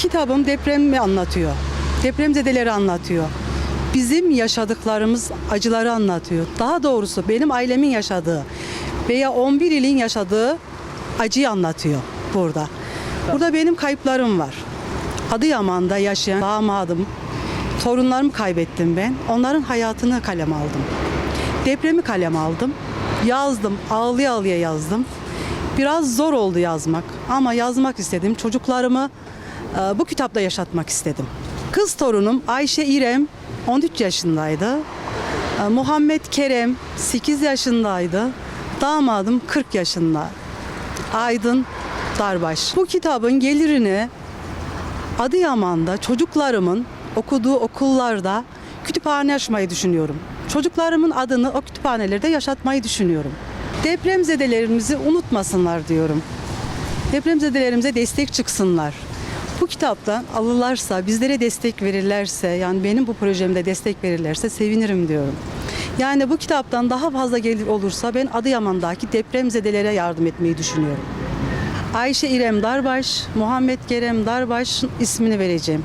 Kitabım depremi anlatıyor. Depremzedeleri anlatıyor. Bizim yaşadıklarımız acıları anlatıyor. Daha doğrusu benim ailemin yaşadığı veya 11 ilin yaşadığı acıyı anlatıyor burada. Burada benim kayıplarım var. Adıyaman'da yaşayan damadım, torunlarımı kaybettim ben. Onların hayatını kalem aldım. Depremi kalem aldım. Yazdım, ağlıya ağlıya yazdım. Biraz zor oldu yazmak ama yazmak istedim. Çocuklarımı bu kitapta yaşatmak istedim. Kız torunum Ayşe İrem 13 yaşındaydı. E, Muhammed Kerem 8 yaşındaydı. Damadım 40 yaşında. Aydın Darbaş. Bu kitabın gelirini Adıyaman'da çocuklarımın okuduğu okullarda kütüphane açmayı düşünüyorum. Çocuklarımın adını o kütüphanelerde yaşatmayı düşünüyorum. Depremzedelerimizi unutmasınlar diyorum. Depremzedelerimize destek çıksınlar. Bu kitaptan alırlarsa, bizlere destek verirlerse, yani benim bu projemde destek verirlerse sevinirim diyorum. Yani bu kitaptan daha fazla gelir olursa ben Adıyaman'daki depremzedelere yardım etmeyi düşünüyorum. Ayşe İrem Darbaş, Muhammed Kerem Darbaş ismini vereceğim.